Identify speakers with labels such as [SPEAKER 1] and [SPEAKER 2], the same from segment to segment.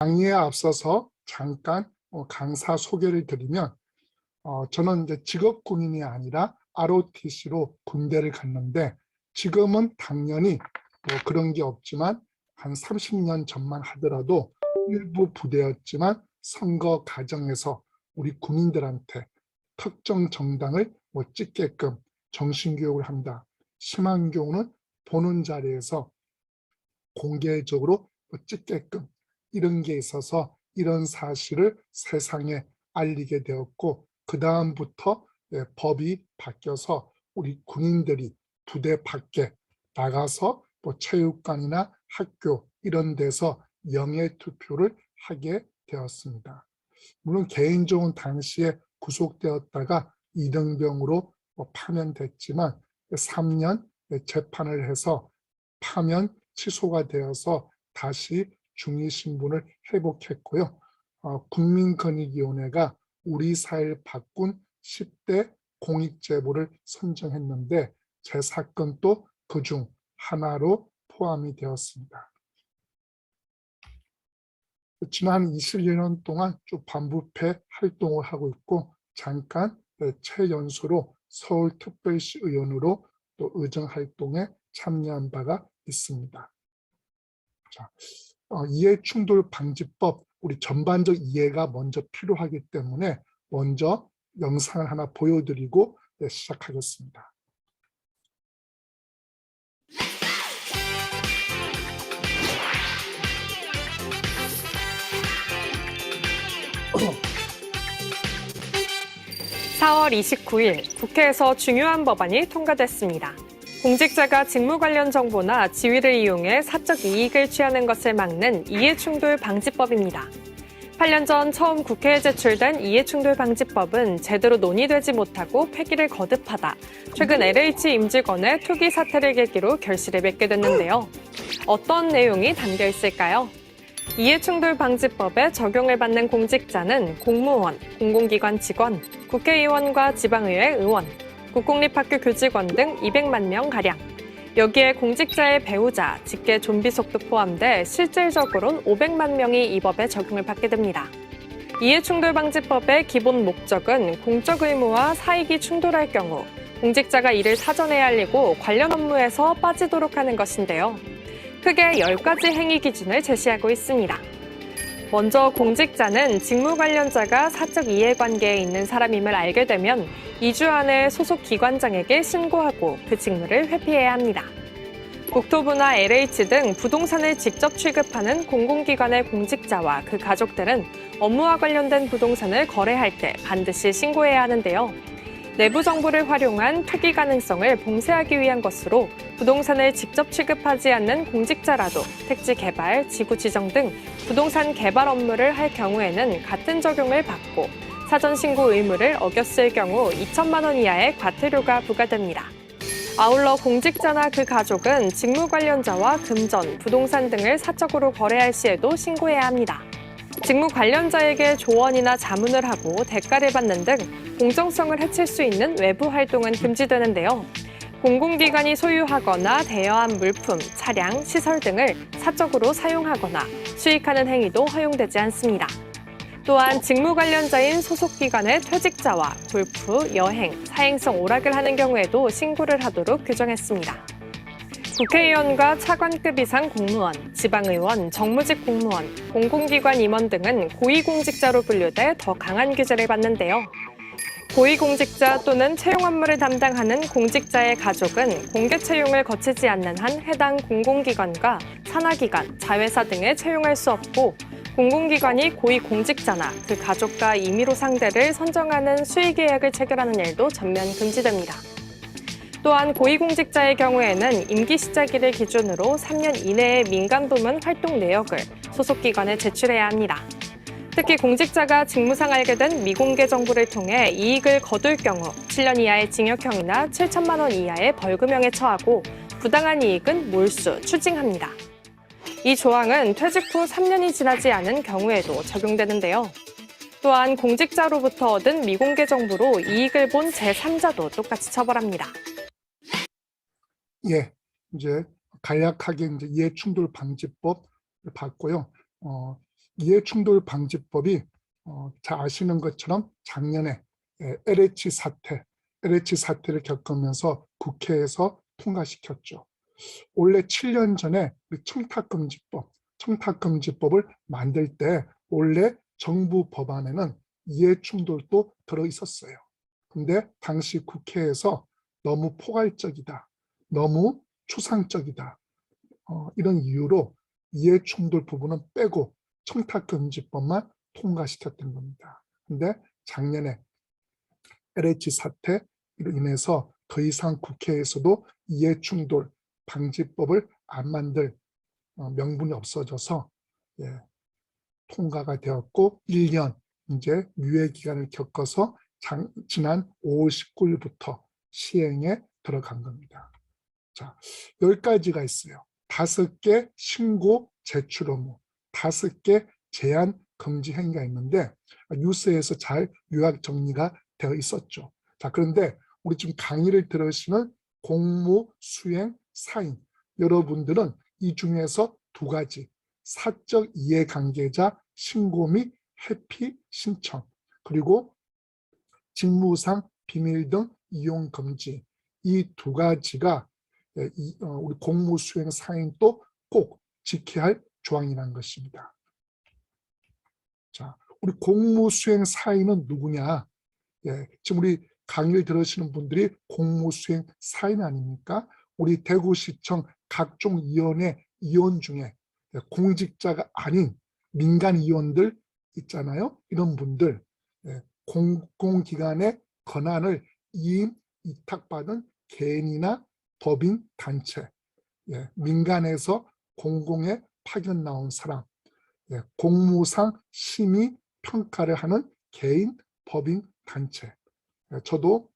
[SPEAKER 1] 강의에 앞서서 잠깐 어, 강사 소개를 드리면 어, 저는 이제 직업 군인이 아니라 ROTC로 군대를 갔는데 지금은 당연히 뭐 그런 게 없지만 한 30년 전만 하더라도 일부 부대였지만 선거 과정에서 우리 군인들한테 특정 정당을 뭐 찍게끔 정신교육을 한다. 심한 경우는 보는 자리에서 공개적으로 뭐 찍게끔 이런 게 있어서 이런 사실을 세상에 알리게 되었고 그 다음부터 예, 법이 바뀌어서 우리 군인들이 부대 밖에 나가서 뭐 체육관이나 학교 이런 데서 영예 투표를 하게 되었습니다. 물론 개인적으로 당시에 구속되었다가 이등병으로 뭐 파면됐지만 3년 재판을 해서 파면 취소가 되어서 다시 중위 신분을 회복했고요. 어, 국민권익위원회가 우리 사회를 바꾼 10대 공익제보를 선정했는데 제 사건도 그 중 하나로 포함이 되었습니다. 지난 21년 동안 쭉 반부패 활동을 하고 있고 잠깐 네, 최연소로 서울특별시 의원으로 또 의정 활동에 참여한 바가 있습니다. 자, 어, 이해 충돌 방지법 우리 전반적 이해가 먼저 필요하기 때문에 먼저 영상을 하나 보여드리고 네, 시작하겠습니다.
[SPEAKER 2] (4월 29일) 국회에서 중요한 법안이 통과됐습니다. 공직자가 직무 관련 정보나 지위를 이용해 사적 이익을 취하는 것을 막는 이해충돌 방지법입니다. 8년 전 처음 국회에 제출된 이해충돌 방지법은 제대로 논의되지 못하고 폐기를 거듭하다 최근 LH 임직원의 투기 사태를 계기로 결실을 맺게 됐는데요. 어떤 내용이 담겨 있을까요? 이해충돌 방지법에 적용을 받는 공직자는 공무원, 공공기관 직원, 국회의원과 지방의회 의원, 국공립학교 교직원 등 200만 명 가량. 여기에 공직자의 배우자, 직계 좀비 속도 포함돼 실질적으로는 500만 명이 이 법에 적용을 받게 됩니다. 이해충돌방지법의 기본 목적은 공적 의무와 사익이 충돌할 경우 공직자가 이를 사전에 알리고 관련 업무에서 빠지도록 하는 것인데요. 크게 10가지 행위 기준을 제시하고 있습니다. 먼저 공직자는 직무 관련자가 사적 이해관계에 있는 사람임을 알게 되면 2주 안에 소속 기관장에게 신고하고 그 직무를 회피해야 합니다. 국토부나 LH 등 부동산을 직접 취급하는 공공기관의 공직자와 그 가족들은 업무와 관련된 부동산을 거래할 때 반드시 신고해야 하는데요. 내부 정보를 활용한 투기 가능성을 봉쇄하기 위한 것으로 부동산을 직접 취급하지 않는 공직자라도 택지 개발, 지구 지정 등 부동산 개발 업무를 할 경우에는 같은 적용을 받고 사전 신고 의무를 어겼을 경우 2천만 원 이하의 과태료가 부과됩니다. 아울러 공직자나 그 가족은 직무 관련자와 금전, 부동산 등을 사적으로 거래할 시에도 신고해야 합니다. 직무 관련자에게 조언이나 자문을 하고 대가를 받는 등 공정성을 해칠 수 있는 외부 활동은 금지되는데요. 공공기관이 소유하거나 대여한 물품, 차량, 시설 등을 사적으로 사용하거나 수익하는 행위도 허용되지 않습니다. 또한 직무 관련자인 소속 기관의 퇴직자와 골프, 여행, 사행성 오락을 하는 경우에도 신고를 하도록 규정했습니다. 국회의원과 차관급 이상 공무원, 지방의원, 정무직 공무원, 공공기관 임원 등은 고위공직자로 분류돼 더 강한 규제를 받는데요. 고위공직자 또는 채용 업무를 담당하는 공직자의 가족은 공개 채용을 거치지 않는 한 해당 공공기관과 산하기관, 자회사 등에 채용할 수 없고 공공기관이 고위공직자나 그 가족과 임의로 상대를 선정하는 수의계약을 체결하는 일도 전면 금지됩니다. 또한 고위공직자의 경우에는 임기 시작일을 기준으로 3년 이내의 민간부문 활동 내역을 소속기관에 제출해야 합니다. 특히 공직자가 직무상 알게 된 미공개 정보를 통해 이익을 거둘 경우 7년 이하의 징역형이나 7천만 원 이하의 벌금형에 처하고 부당한 이익은 몰수, 추징합니다. 이 조항은 퇴직 후 3년이 지나지 않은 경우에도 적용되는데요. 또한 공직자로부터 얻은 미공개 정보로 이익을 본 제3자도 똑같이 처벌합니다.
[SPEAKER 1] 예, 이제 간략하게 이제 이해충돌 방지법 봤고요. 어, 이해충돌 방지법이 어, 잘 아시는 것처럼 작년에 예, LH 사태, LH 사태를 겪으면서 국회에서 통과시켰죠. 원래 7년 전에 청탁금지법, 청탁금지법을 만들 때 원래 정부 법안에는 이해충돌도 들어 있었어요. 근데 당시 국회에서 너무 포괄적이다, 너무 추상적이다, 어, 이런 이유로 이해충돌 부분은 빼고 청탁금지법만 통과시켰던 겁니다. 근데 작년에 LH 사태로 인해서 더 이상 국회에서도 이해충돌 방지법을 안 만들 어, 명분이 없어져서 예, 통과가 되었고 1년 이제 유예 기간을 겪어서 장- 지난 5월 19일부터 시행에 들어간 겁니다. 자, 10가지가 있어요. 다섯 개 신고 제출 의무, 다섯 개 제한 금지 행위가 있는데 뉴스에서 잘 요약 정리가 되어 있었죠. 자, 그런데 우리 지금 강의를 들으시는 공무 수행 사인 여러분들은 이 중에서 두 가지 사적 이해관계자 신고 및 회피 신청 그리고 직무상 비밀 등 이용 금지 이 두 가지가 우리 공무 수행 사인도 꼭 지켜야 할 조항이라는 것입니다. 자, 우리 공무 수행 사인은 누구냐? 예, 지금 우리 강의를 들으시는 분들이 공무 수행 사인 아닙니까? 우리 대구시청 각종 위원회 위원 중에 예, 공직자가 아닌 민간 위원들 있잖아요. 이런 분들 예, 공공기관의 권한을 이임 위탁받은 개인이나 법인 단체, 예, 민간에서 공공에 파견 나온 사람, 예, 공무상 심의 평가를 하는 개인 법인 단체. 예, 저도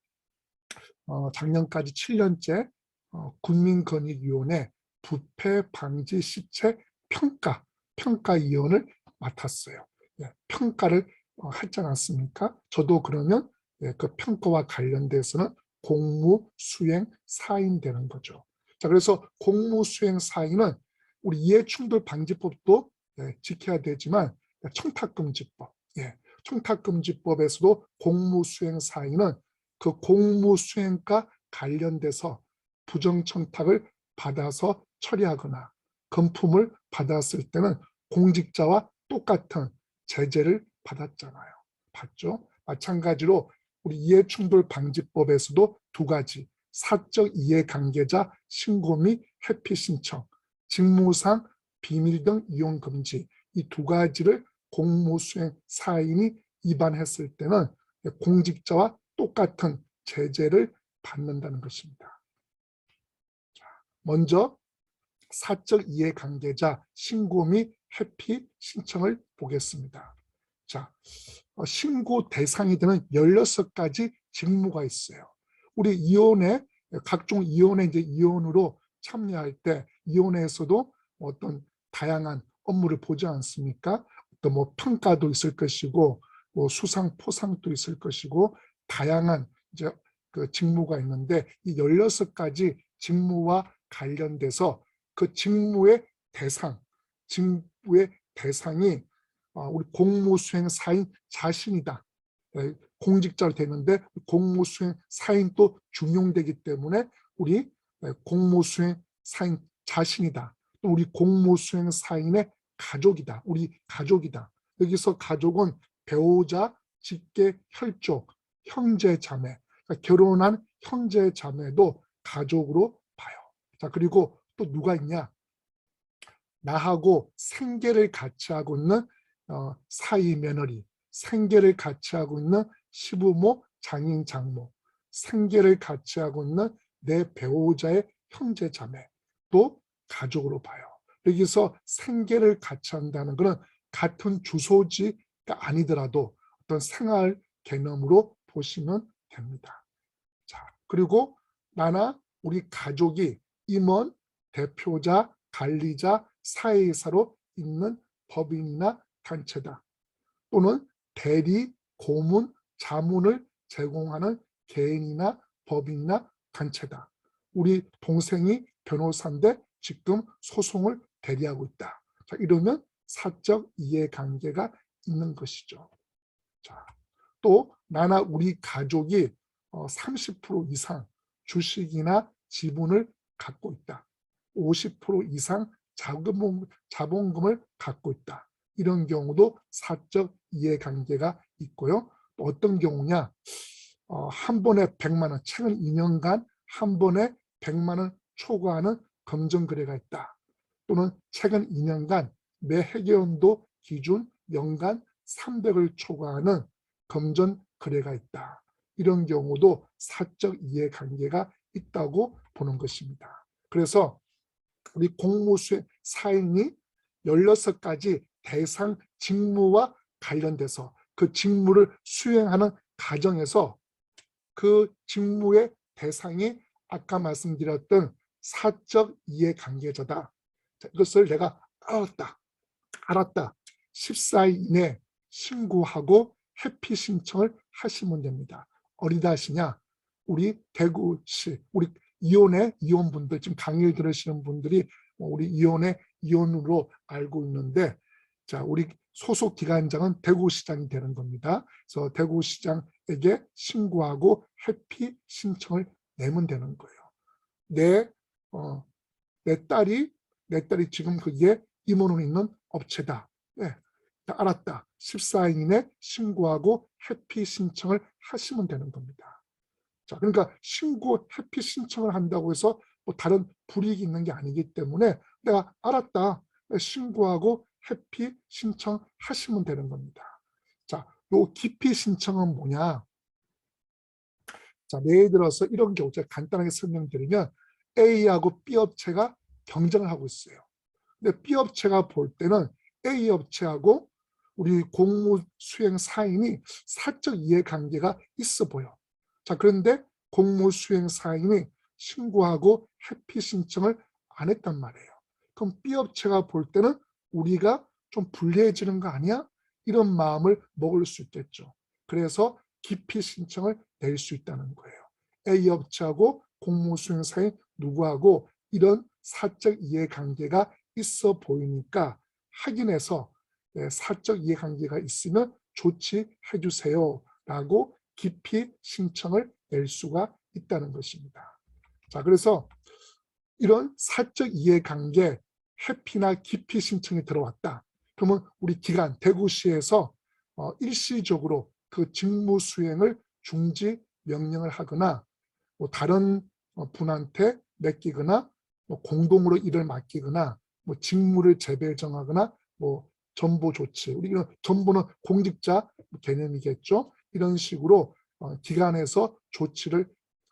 [SPEAKER 1] 어, 작년까지 7년째 어, 국민권익위원회 부패 방지 시체 평가 평가위원을 맡았어요. 예, 평가를 어, 하지 않았습니까? 저도 그러면 예, 그 평가와 관련돼서는 공무 수행 사인 되는 거죠. 자, 그래서 공무 수행 사인은 우리 이해충돌 방지법도 예, 지켜야 되지만 청탁금지법, 예, 청탁금지법에서도 공무 수행 사인은 그 공무 수행과 관련돼서 부정청탁을 받아서 처리하거나 금품을 받았을 때는 공직자와 똑같은 제재를 받았잖아요. 받죠? 마찬가지로 우리 이해충돌 방지법에서도 두 가지 사적 이해관계자 신고 및 회피 신청, 직무상 비밀 등 이용 금지 이 두 가지를 공무수행 사인이 위반했을 때는 공직자와 똑같은 제재를 받는다는 것입니다. 자, 먼저 사적 이해관계자 신고 및 회피 신청을 보겠습니다. 자, 어, 신고 대상이 되는 16가지 직무가 있어요. 우리 이혼회, 각종 이혼회 이제 이혼으로 참여할 때 이혼회에서도 어떤 다양한 업무를 보지 않습니까? 또뭐 평가도 있을 것이고 뭐 수상 포상도 있을 것이고 다양한 이제 그 직무가 있는데 이 16가지 직무와 관련돼서 그 직무의 대상, 직무의 대상이 어, 우리 공무수행 사인 자신이다. 예, 공직자로 되는데 공무수행 사인도 중용되기 때문에 우리 예, 공무수행 사인 자신이다. 또 우리 공무수행 사인의 가족이다. 우리 가족이다. 여기서 가족은 배우자, 직계, 혈족, 형제, 자매, 그러니까 결혼한 형제, 자매도 가족으로 봐요. 자 그리고 또 누가 있냐? 나하고 생계를 같이 하고 있는 어, 사이 며느리, 생계를 같이 하고 있는 시부모, 장인, 장모, 생계를 같이 하고 있는 내 배우자의 형제, 자매, 또 가족으로 봐요. 여기서 생계를 같이 한다는 것은 같은 주소지가 아니더라도 어떤 생활 개념으로 보시면 됩니다. 자, 그리고 나나 우리 가족이 임원, 대표자, 관리자, 사회이사로 있는 법인이나 단체다. 또는 대리, 고문, 자문을 제공하는 개인이나 법인이나 단체다. 우리 동생이 변호사인데 지금 소송을 대리하고 있다. 자, 이러면 사적 이해관계가 있는 것이죠. 자, 또 나나 우리 가족이 어, 30% 이상 주식이나 지분을 갖고 있다. 50% 이상 자금, 자본금을 갖고 있다. 이런 경우도 사적 이해관계가 있고요. 또 어떤 경우냐? 어, 한 번에 100만 원, 최근 2년간 한 번에 100만 원 초과하는 검정 거래가 있다. 또는 최근 2년간 매 회계연도 기준 연간 300을 초과하는 검전 거래가 있다. 이런 경우도 사적 이해관계가 있다고 보는 것입니다. 그래서 우리 공무수행 사인이 16가지 대상 직무와 관련돼서 그 직무를 수행하는 과정에서 그 직무의 대상이 아까 말씀드렸던 사적 이해관계자다. 자, 이것을 내가 알았다. 알았다. 14일 이내 신고하고 회피 신청을 하시면 됩니다. 어디다 하시냐? 우리 대구시, 우리 이혼의 이혼분들, 지금 강의를 들으시는 분들이 뭐 우리 이혼의 이혼으로 알고 있는데, 자, 우리 소속 기관장은 대구시장이 되는 겁니다. 그래서 대구시장에게 신고하고 회피 신청을 내면 되는 거예요. 내, 어, 내 딸이, 내 딸이 지금 그게 임원으로 있는 업체다. 네, 알았다. 14일 이내 신고하고 회피 신청을 하시면 되는 겁니다. 자, 그러니까 신고 회피 신청을 한다고 해서 뭐 다른 불이익이 있는 게 아니기 때문에 내가 알았다. 신고하고 회피 신청하시면 되는 겁니다. 자, 요 기피 신청은 뭐냐? 자, 예를 들어서 이런 경우 제가 간단하게 설명드리면 A하고 B 업체가 경쟁을 하고 있어요. 근데 B 업체가 볼 때는 A 업체하고 우리 공무 수행 사인이 사적 이해관계가 있어 보여. 자, 그런데 공무 수행 사인이 신고하고 회피 신청을 안 했단 말이에요. 그럼 B 업체가 볼 때는 우리가 좀 불리해지는 거 아니야? 이런 마음을 먹을 수 있겠죠. 그래서 기피 신청을 낼 수 있다는 거예요. A 업체하고 공무 수행 사인 누구하고 이런 사적 이해관계가 있어 보이니까 확인해서 네, 사적 이해관계가 있으면 조치해 주세요 라고 기피 신청을 낼 수가 있다는 것입니다. 자, 그래서 이런 사적 이해관계 회피나 기피 신청이 들어왔다. 그러면 우리 기관 대구시에서 어, 일시적으로 그 직무 수행을 중지 명령을 하거나 뭐 다른 어, 분한테 맡기거나 뭐 공동으로 일을 맡기거나 뭐 직무를 재배정하거나 뭐 전보 조치 우리 이런 전보는 공직자 개념이겠죠 이런 식으로 어, 기관에서 조치를 어,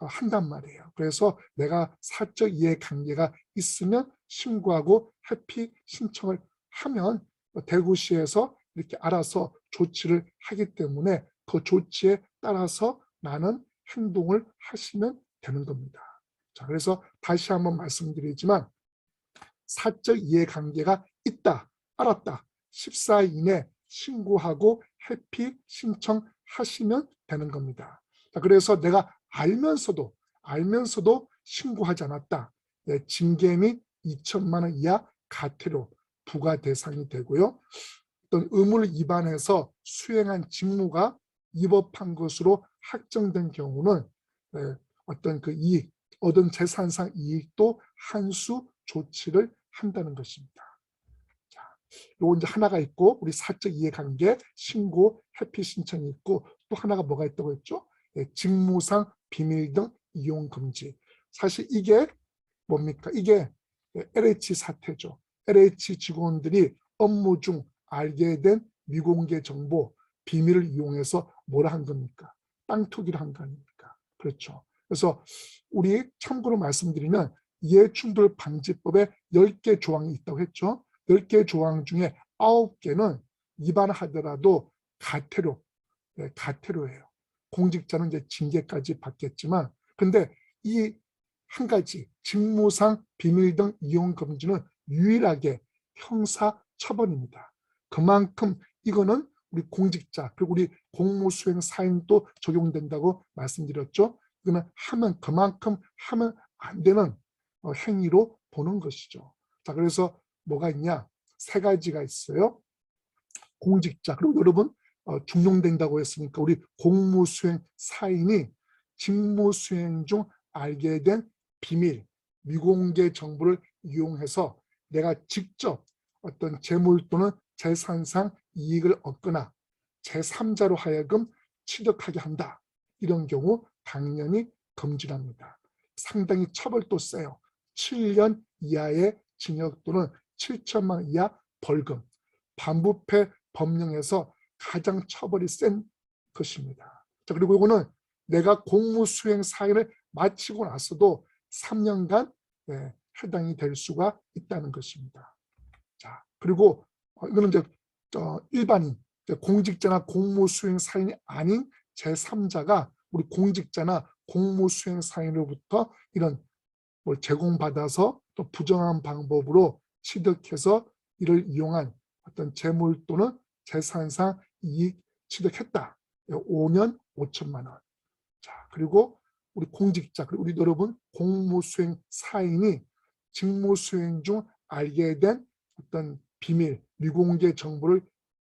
[SPEAKER 1] 한단 말이에요 그래서 내가 사적 이해관계가 있으면 신고하고 회피 신청을 하면 대구시에서 이렇게 알아서 조치를 하기 때문에 그 조치에 따라서 나는 행동을 하시면 되는 겁니다. 자, 그래서 다시 한번 말씀드리지만 사적 이해관계가 있다, 알았다. 14일 이내 신고하고 회피 신청하시면 되는 겁니다. 자, 그래서 내가 알면서도 알면서도 신고하지 않았다. 네, 징계 및 2천만 원 이하 가태료 부과 대상이 되고요. 어떤 의무를 위반해서 수행한 직무가 위법한 것으로 확정된 경우는 네, 어떤 그 이익, 얻은 재산상 이익도 한수 조치를 한다는 것입니다. 자, 요거 이제 하나가 있고 우리 사적 이해관계 신고 회피 신청이 있고 또 하나가 뭐가 있다고 했죠? 네, 직무상 비밀 등 이용 금지. 사실 이게 뭡니까? 이게 LH 사태죠. LH 직원들이 업무 중 알게 된 미공개 정보, 비밀을 이용해서 뭐라 한 겁니까? 땅 투기를 한 거 아닙니까? 그렇죠. 그래서 우리 참고로 말씀드리면 이해충돌 방지법에 10개 조항이 있다고 했죠. 10개 조항 중에 9개는 위반하더라도 가태료, 네, 가태료예요. 공직자는 이제 징계까지 받겠지만 근데 이 한 가지 직무상 비밀 등 이용 금지는 유일하게 형사 처벌입니다. 그만큼 이거는 우리 공직자 그리고 우리 공무수행 사인도 적용된다고 말씀드렸죠. 이거는 하면 그만큼 하면 안 되는 어, 행위로 보는 것이죠. 자 그래서 뭐가 있냐? 세 가지가 있어요. 공직자 그리고 여러분 어, 중용된다고 했으니까 우리 공무수행 사인이 직무수행 중 알게 된 비밀, 미공개 정보를 이용해서 내가 직접 어떤 재물 또는 재산상 이익을 얻거나 제3자로 하여금 취득하게 한다. 이런 경우 당연히 금지랍니다. 상당히 처벌도 세요. 7년 이하의 징역 또는 7천만 원 이하 벌금. 반부패 법령에서 가장 처벌이 센 것입니다. 자, 그리고 이거는 내가 공무 수행 사회를 마치고 나서도 3년간 네, 해당이 될 수가 있다는 것입니다. 자, 그리고 어, 이거는 이제 어, 일반인, 공직자나 공무 수행 사인이 아닌 제3자가 우리 공직자나 공무 수행 사인으로부터 이런 뭘 제공받아서 또 부정한 방법으로 취득해서 이를 이용한 어떤 재물 또는 재산상 이익 취득했다. 5년 5천만 원. 자, 그리고 우리 공직자, 그리고 우리 여러분 공무수행 사인이 직무수행 중 알게 된 어떤 비밀, 미공개 정보를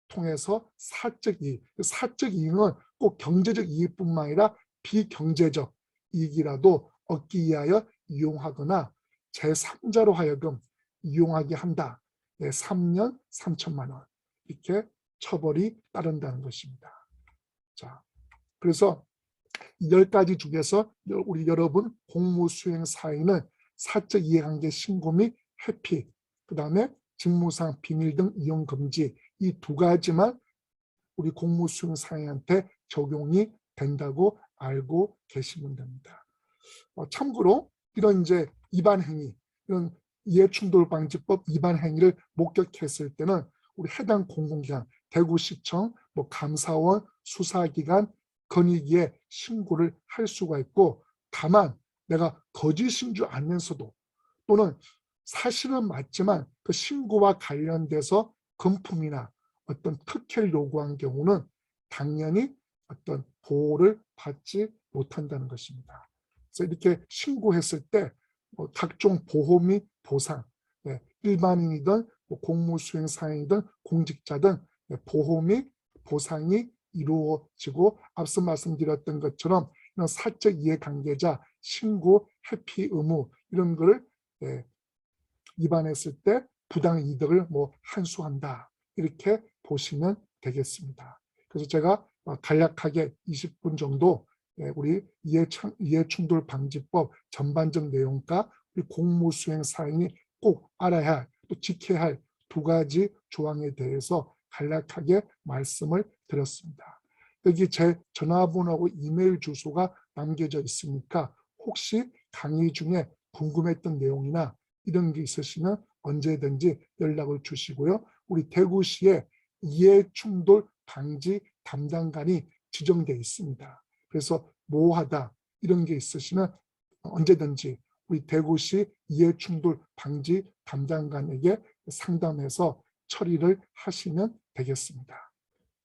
[SPEAKER 1] 통해서 사적 이익, 사적 이익은 꼭 경제적 이익뿐만 아니라 비경제적 이익이라도 얻기 위하여 이용하거나 제3자로 하여금 이용하게 한다. 네, 3년 3천만 원 이렇게 처벌이 따른다는 것입니다. 자, 그래서 이열 가지 중에서 우리 여러분 공무 수행 사인은 사적 이해관계 신고 및 회피, 그 다음에 직무상 비밀 등 이용 금지 이 두 가지만 우리 공무 수행 사인한테 적용이 된다고 알고 계시면 됩니다. 어, 참고로 이런 이제 위반 행위, 이런 이해충돌방지법 위반 행위를 목격했을 때는 우리 해당 공공기관, 대구시청, 뭐 감사원, 수사기관, 건의기에 신고를 할 수가 있고 다만 내가 거짓인 줄 알면서도 또는 사실은 맞지만 그 신고와 관련돼서 금품이나 어떤 특혜를 요구한 경우는 당연히 어떤 보호를 받지 못한다는 것입니다. 그래서 이렇게 신고했을 때 뭐 각종 및 보상, 네, 일반인이든 뭐 공무수행사인이든 공직자든 네, 및 보상이 이루어지고 앞서 말씀드렸던 것처럼 이런 사적 이해관계자 신고 회피 의무 이런 거를 네, 위반했을 때 부당 이득을 뭐 환수한다 이렇게 보시면 되겠습니다. 그래서 제가 어, 간략하게 20분 정도 예, 우리 이해충- 이해충돌 방지법 전반적 내용과 우리 공무수행 사인이 꼭 알아야 할, 또 지켜야 할 두 가지 조항에 대해서 간략하게 말씀을 드렸습니다. 여기 제 전화번호하고 이메일 주소가 남겨져 있으니까 혹시 강의 중에 궁금했던 내용이나 이런 게 있으시면 언제든지 연락을 주시고요. 우리 대구시에 이해충돌 방지 담당관이 지정되어 있습니다. 그래서 모호하다 이런 게 있으시면 언제든지 우리 대구시 이해충돌 방지 담당관에게 상담해서 처리를 하시면 되겠습니다.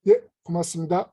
[SPEAKER 1] 예, 고맙습니다.